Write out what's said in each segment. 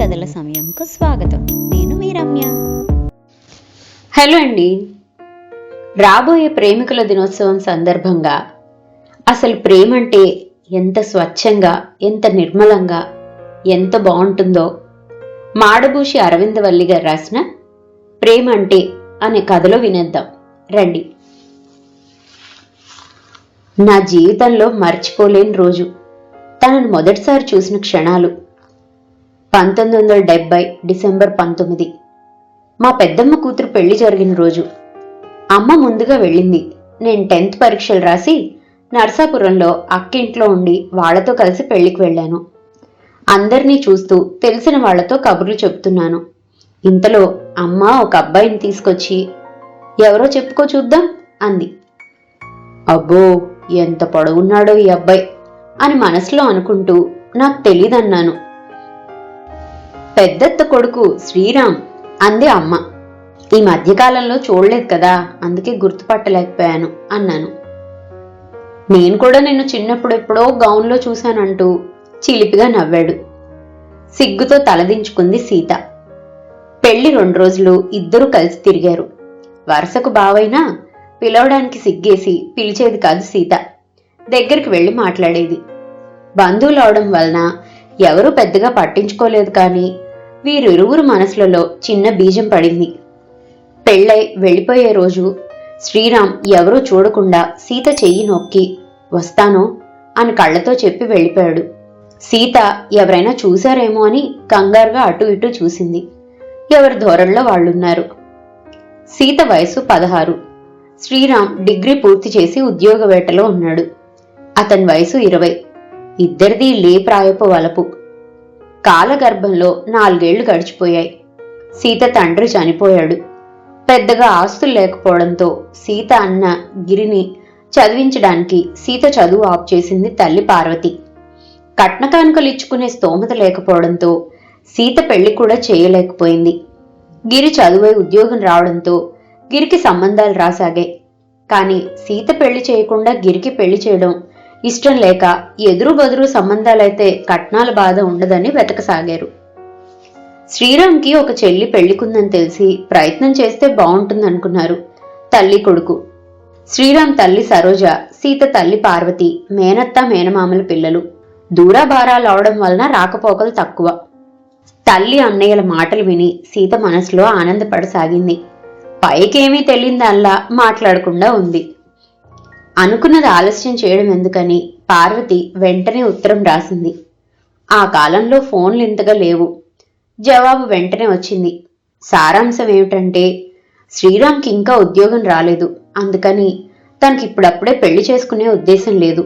కథల సమయంకు స్వాగతం. నేను మీ రమ్య. హలో అండి. రాబోయే ప్రేమికుల దినోత్సవం సందర్భంగా అసలు ప్రేమ అంటే ఎంత స్వచ్ఛంగా ఎంత నిర్మలంగా ఎంత బాగుంటుందో మాడభూషి అరవిందవల్లి గారు రాసిన ప్రేమ అంటే అనే కథలో వినేద్దాం. రండి. నా జీవితంలో మర్చిపోలేని రోజు. తనను మొదటిసారి చూసిన క్షణాలు పంతొమ్మిది వందల డెబ్బై డిసెంబర్ పంతొమ్మిది. మా పెద్దమ్మ కూతురు పెళ్ళి జరిగిన రోజు. అమ్మ ముందుగా వెళ్ళింది. నేను టెన్త్ పరీక్షలు రాసి నర్సాపురంలో అక్కింట్లో ఉండి వాళ్ళతో కలిసి పెళ్ళికి వెళ్ళాను. అందరినీ చూస్తూ తెలిసిన వాళ్ళతో కబుర్లు చెప్తున్నాను. ఇంతలో అమ్మ ఒక అబ్బాయిని తీసుకొచ్చి ఎవరో చెప్పుకో చూద్దాం అంది. అబ్బో ఎంత పొడవున్నాడో ఈ అబ్బాయి అని మనసులో అనుకుంటూ నాకు తెలీదన్నాను. పెద్దత్త కొడుకు శ్రీరామ్ అంది అమ్మ. ఈ మధ్యకాలంలో చూడలేదు కదా అందుకే గుర్తుపట్టలేకపోయాను అన్నాను. నేను కూడా నిన్ను చిన్నప్పుడు ఎప్పుడో గౌన్లో చూశానంటూ చిలిపిగా నవ్వాడు. సిగ్గుతో తలదించుకుంది సీత. పెళ్ళి రెండు రోజులు ఇద్దరూ కలిసి తిరిగారు. వరుసకు బావైనా పిలవడానికి సిగ్గేసి పిలిచేది కాదు సీత. దగ్గరికి వెళ్ళి మాట్లాడేది. బంధువులు అవడం వలన ఎవరూ పెద్దగా పట్టించుకోలేదు కానీ వీరిరువురు మనసులలో చిన్న బీజం పడింది. పెళ్ళై వెళ్ళిపోయే రోజు శ్రీరామ్ ఎవరూ చూడకుండా సీత చెయ్యి నొక్కి వస్తాను అని కళ్ళతో చెప్పి వెళ్ళిపోయాడు. సీత ఎవరైనా చూశారేమో అని కంగారుగా అటు ఇటు చూసింది. ఎవరి ధోరణిలో వాళ్ళున్నారు. సీత వయసు పదహారు. శ్రీరామ్ డిగ్రీ పూర్తి చేసి ఉద్యోగ వేటలో ఉన్నాడు. అతని వయసు ఇరవై. ఇద్దరిది లే ప్రాయపు వలపు. కాలగర్భంలో నాలుగేళ్ళు గడిచిపోయాయి. సీత తండ్రి చనిపోయాడు. పెద్దగా ఆస్తులు లేకపోవడంతో సీత అన్న గిరిని చదివించడానికి సీత చదువు ఆప్ చేసింది తల్లి పార్వతి. కట్న కానుకలు ఇచ్చుకునే స్తోమత లేకపోవడంతో సీత పెళ్ళి కూడా చేయలేకపోయింది. గిరి చదువై ఉద్యోగం రావడంతో గిరికి సంబంధాలు రాసాగాయి కానీ సీత పెళ్ళి చేయకుండా గిరికి పెళ్ళి చేయడం ఇష్టం లేక ఎదురు బదురు సంబంధాలైతే కట్నాల బాధ ఉండదని వెతకసాగారు. శ్రీరామ్కి ఒక చెల్లి పెళ్ళికుందని తెలిసి ప్రయత్నం చేస్తే బాగుంటుందనుకున్నారు తల్లి కొడుకు. శ్రీరామ్ తల్లి సరోజ సీత తల్లి పార్వతి మేనత్త మేనమామల పిల్లలు. దూరాభారాలు అవడం వలన రాకపోకలు తక్కువ. తల్లి అన్నయ్యల మాటలు విని సీత మనసులో ఆనందపడసాగింది. పైకేమీ తెలియదల్లా మాట్లాడకుండా ఉంది. అనుకున్నది ఆలస్యం చేయడం ఎందుకని పార్వతి వెంటనే ఉత్తరం రాసింది. ఆ కాలంలో ఫోన్లు ఇంతగా లేవు. జవాబు వెంటనే వచ్చింది. సారాంశం ఏమిటంటే శ్రీరామ్కి ఇంకా ఉద్యోగం రాలేదు. అందుకని తనకి ఇప్పుడప్పుడే పెళ్ళి చేసుకునే ఉద్దేశం లేదు.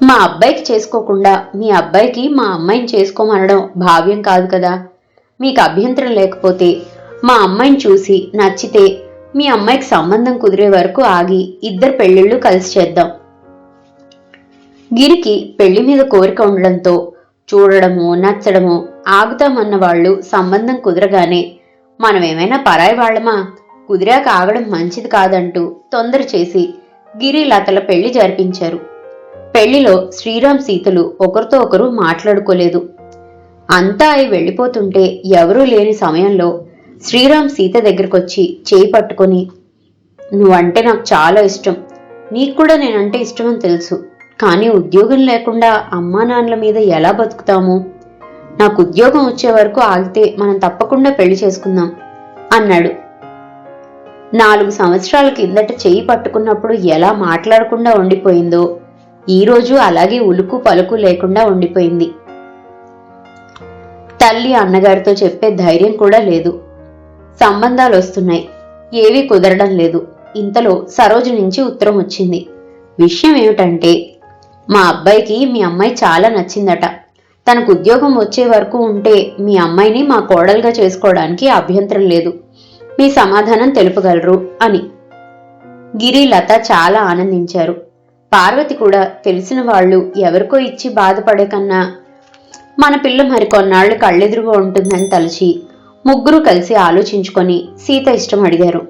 మా అబ్బాయికి చేసుకోకుండా మీ అబ్బాయికి మా అమ్మాయిని చేసుకోమనడం భావ్యం కాదు కదా. మీకు అభ్యంతరం లేకపోతే మా అమ్మాయిని చూసి నచ్చితే మీ అమ్మాయికి సంబంధం కుదిరే వరకు ఆగి ఇద్దరు పెళ్ళిళ్ళు కలిసి చేద్దాం. గిరికి పెళ్ళి మీద కోరిక ఉండడంతో చూడడము నచ్చడము ఆగుతామన్న వాళ్ళు సంబంధం కుదరగానే మనం ఏమైనా పరాయి వాళ్ళమా? కుదిరాక ఆగడం మంచిది కాదంటూ తొందర చేసి గిరి లతల పెళ్ళి జరిపించారు. పెళ్ళిలో శ్రీరామ్ సీతలు ఒకరితో ఒకరు మాట్లాడుకోలేదు. అంతా అయి వెళ్ళిపోతుంటే ఎవరూ లేని సమయంలో శ్రీరామ్ సీత దగ్గరకొచ్చి చేయి పట్టుకొని నువ్వంటే నాకు చాలా ఇష్టం. నీకు కూడా నేనంటే ఇష్టమని తెలుసు. కానీ ఉద్యోగం లేకుండా అమ్మా నాన్నల మీద ఎలా బతుకుతాము? నాకు ఉద్యోగం వచ్చే వరకు ఆగితే మనం తప్పకుండా పెళ్ళి చేసుకుందాం అన్నాడు. నాలుగు సంవత్సరాల కిందట చేయి పట్టుకున్నప్పుడు ఎలా మాట్లాడకుండా ఉండిపోయిందో ఈరోజు అలాగే ఉలుకు పలుకు లేకుండా ఉండిపోయింది. తల్లి అన్నగారితో చెప్పే ధైర్యం కూడా లేదు. సంబంధాలు వస్తున్నాయి. ఏవీ కుదరడం లేదు. ఇంతలో సరోజు నుంచి ఉత్తరం వచ్చింది. విషయం ఏమిటంటే మా అబ్బాయికి మీ అమ్మాయి చాలా నచ్చిందట. తనకు ఉద్యోగం వచ్చే వరకు ఉంటే మీ అమ్మాయిని మా కోడలుగా చేసుకోవడానికి అభ్యంతరం లేదు. మీ సమాధానం తెలుపగలరు అని. గిరి లత చాలా ఆనందించారు. పార్వతి కూడా తెలిసిన వాళ్ళు ఎవరికో ఇచ్చి బాధపడే కన్నా మన పిల్ల మరికొన్నాళ్ళు కళ్ళెదురుగా ఉంటుందని తలచి ముగ్గురు కలిసి ఆలోచించుకొని సీత ఇష్టం అడిగారు.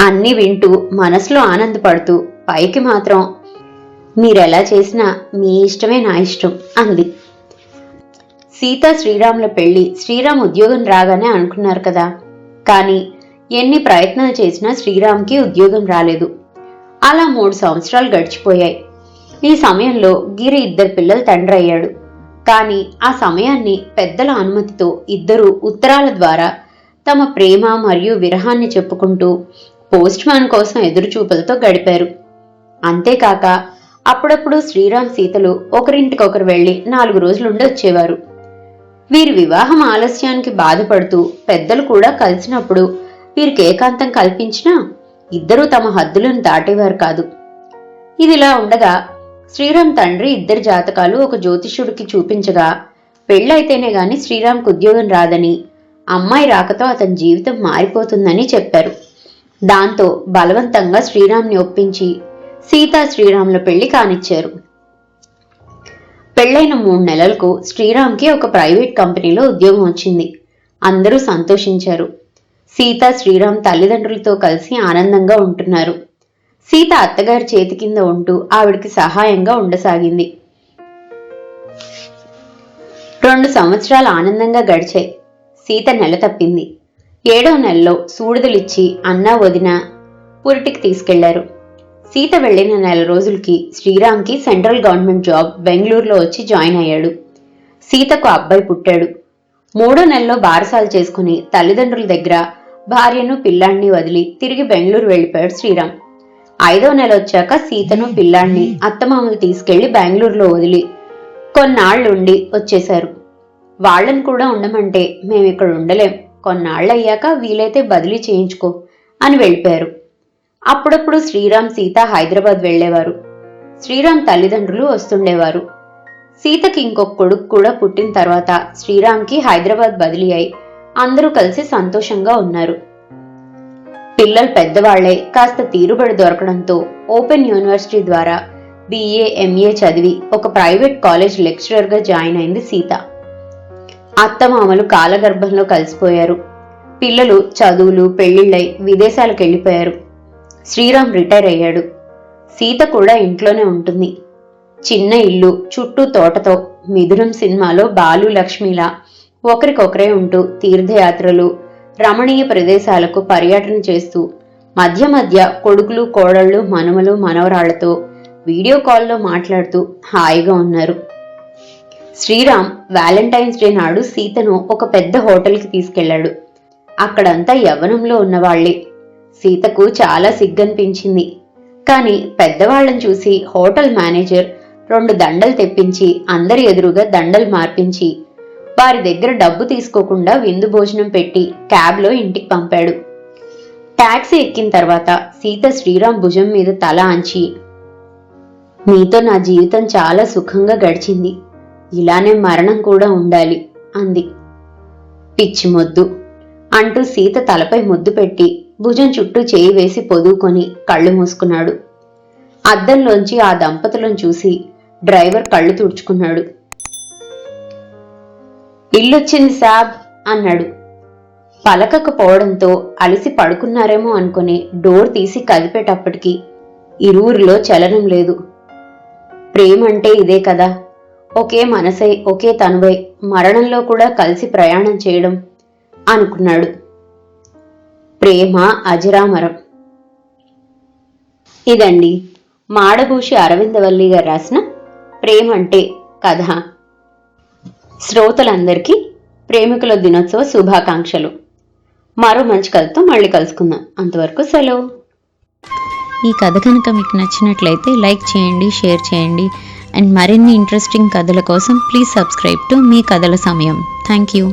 అన్నీ వింటూ మనసులో ఆనందపడుతూ పైకి మాత్రం మీరెలా చేసినా మీ ఇష్టమే నా ఇష్టం అంది. సీత శ్రీరాముల పెళ్ళి శ్రీరామ్ ఉద్యోగం రాగానే అనుకున్నారు కదా. కానీ ఎన్ని ప్రయత్నాలు చేసినా శ్రీరామ్కి ఉద్యోగం రాలేదు. అలా మూడు సంవత్సరాలు గడిచిపోయాయి. ఈ సమయంలో గిరి ఇద్దరు పిల్లలు తండ్రి అయ్యాడు. కానీ ఆ సమయాన్ని పెద్దల అనుమతితో ఇద్దరు ఉత్తరాల ద్వారా తమ ప్రేమ మరియు విరహాన్ని చెప్పుకుంటూ పోస్ట్ మ్యాన్ కోసం ఎదురుచూపులతో గడిపారు. అంతేకాక అప్పుడప్పుడు శ్రీరామ్ సీతలు ఒకరింటికొకరు వెళ్ళి నాలుగు రోజులుండి వచ్చేవారు. వీరి వివాహం ఆలస్యానికి బాధపడుతూ పెద్దలు కూడా కలిసినప్పుడు వీరికి ఏకాంతం కల్పించినా ఇద్దరూ తమ హద్దులను దాటేవారు కాదు. ఇదిలా ఉండగా శ్రీరామ్ తండ్రి ఇద్దరి జాతకాలు ఒక జ్యోతిష్యుడికి చూపించగా పెళ్ళైతేనే గాని శ్రీరామ్కు ఉద్యోగం రాదని అమ్మాయి రాకతో అతని జీవితం మారిపోతుందని చెప్పారు. దాంతో బలవంతంగా శ్రీరామ్ని ఒప్పించి సీతా శ్రీరాముల పెళ్ళి కానిచ్చారు. పెళ్ళైన మూడు నెలలకు శ్రీరామ్కి ఒక ప్రైవేట్ కంపెనీలో ఉద్యోగం వచ్చింది. అందరూ సంతోషించారు. సీత శ్రీరామ్ తల్లిదండ్రులతో కలిసి ఆనందంగా ఉంటున్నారు. సీత అత్తగారి చేతి కింద ఉంటూ ఆవిడికి సహాయంగా ఉండసాగింది. రెండు సంవత్సరాలు ఆనందంగా గడిచాయి. సీత నెల తప్పింది. ఏడో నెలలో సూడిదలిచ్చి అన్నా వదిన పురిటికి తీసుకెళ్ళారు. సీత వెళ్ళిన నెల రోజులకి శ్రీరామ్కి సెంట్రల్ గవర్నమెంట్ జాబ్ బెంగళూరులో వచ్చి జాయిన్ అయ్యాడు. సీతకు అబ్బాయి పుట్టాడు. మూడో నెలలో బారసాలు చేసుకుని తల్లిదండ్రుల దగ్గర భార్యను పిల్లాన్ని వదిలి తిరిగి బెంగళూరు వెళ్ళిపోయాడు శ్రీరామ్. ఐదో నెల వచ్చాక సీతను పిల్లాన్ని అత్తమామలు తీసుకెళ్ళి బెంగళూరులో వదిలి కొన్నాళ్ళుండి వచ్చేశారు. వాళ్ళని కూడా ఉండమంటే మేము ఇక్కడ ఉండలేం. కొన్నాళ్ళు అయ్యాక వీలైతే బదిలీ చేయించుకో అని వెళ్ళిపోయారు. అప్పుడప్పుడు శ్రీరామ్ సీత హైదరాబాద్ వెళ్ళేవారు. శ్రీరామ్ తల్లిదండ్రులు వస్తుండేవారు. సీతకి ఇంకొక కొడుకు కూడా పుట్టిన తర్వాత శ్రీరామ్కి హైదరాబాద్ బదిలీ అయి అందరూ కలిసి సంతోషంగా ఉన్నారు. పిల్లలు పెద్దవాళ్ళే కాస్త తీరుబడి దొరకడంతో ఓపెన్ యూనివర్సిటీ ద్వారా బీఏ ఎంఏ చదివి ఒక ప్రైవేట్ కాలేజ్ లెక్చరర్గా జాయిన్ అయింది సీత. అత్తమామలు కాలగర్భంలో కలిసిపోయారు. పిల్లలు చదువులు పెళ్ళిళ్ళై విదేశాలకు వెళ్ళిపోయారు శ్రీరామ్ రిటైర్ అయ్యాడు. సీత కూడా ఇంట్లోనే ఉంటుంది. చిన్న ఇల్లు చుట్టూ తోటతో మిథునం సినిమాలో బాలు లక్ష్మిలా ఒకరికొకరే ఉంటూ తీర్థయాత్రలు రమణీయ ప్రదేశాలకు పర్యటన చేస్తూ మధ్య మధ్య కొడుకులు కోడళ్ళు మనుమలు మనవరాళ్ళతో వీడియో కాల్లో మాట్లాడుతూ హాయిగా ఉన్నారు. శ్రీరామ్ వ్యాలంటైన్స్ డే నాడు సీతను ఒక పెద్ద హోటల్కి తీసుకెళ్ళాడు అక్కడంతా యవ్వనంలో ఉన్నవాళ్ళే. సీతకు చాలా సిగ్గనిపించింది. కానీ పెద్దవాళ్ళను చూసి హోటల్ మేనేజర్ రెండు దండలు తెప్పించి అందరి ఎదురుగా దండలు మార్పించి వారి దగ్గర డబ్బు తీసుకోకుండా విందు భోజనం పెట్టి క్యాబ్లో ఇంటికి పంపాడు. టాక్సీ ఎక్కిన తర్వాత సీత శ్రీరామ్ భుజం మీద తల అంచి నీతో నా జీవితం చాలా సుఖంగా గడిచింది. ఇలానే మరణం కూడా ఉండాలి అంది. పిచ్చి మొద్దు అంటూ సీత తలపై ముద్దు పెట్టి భుజం చుట్టూ చేయి వేసి పొదువుకొని కళ్ళు మూసుకున్నాడు. అద్దంలోంచి ఆ దంపతులను చూసి డ్రైవర్ కళ్ళు తుడుచుకున్నాడు. ఇల్లొచ్చింది సాబ్ అన్నాడు. పలకకపోవడంతో అలిసి పడుకున్నారేమో అనుకుని డోర్ తీసి కదిపేటప్పటికి ఇరువురిలో చలనం లేదు. ప్రేమంటే ఇదే కదా. ఒకే మనసై ఒకే తనువై మరణంలో కూడా కలిసి ప్రయాణం చేయడం అనుకున్నాడు. ప్రేమ అజరామరం. ఇదండి మాడభూషి అరవిందవల్లి గారు రాసిన ప్రేమ అంటే కథ. శ్రోతలందరికీ ప్రేమికుల దినోత్సవ శుభాకాంక్షలు. మరో మంచి కథతో మళ్ళీ కలుసుకుందాం. అంతవరకు సెలవు. ఈ కథ కనుక మీకు నచ్చినట్లయితే లైక్ చేయండి షేర్ చేయండి. అండ్ మరిన్ని ఇంట్రెస్టింగ్ కథల కోసం ప్లీజ్ సబ్స్క్రైబ్ టు మీ కథల సమయం. Thank you.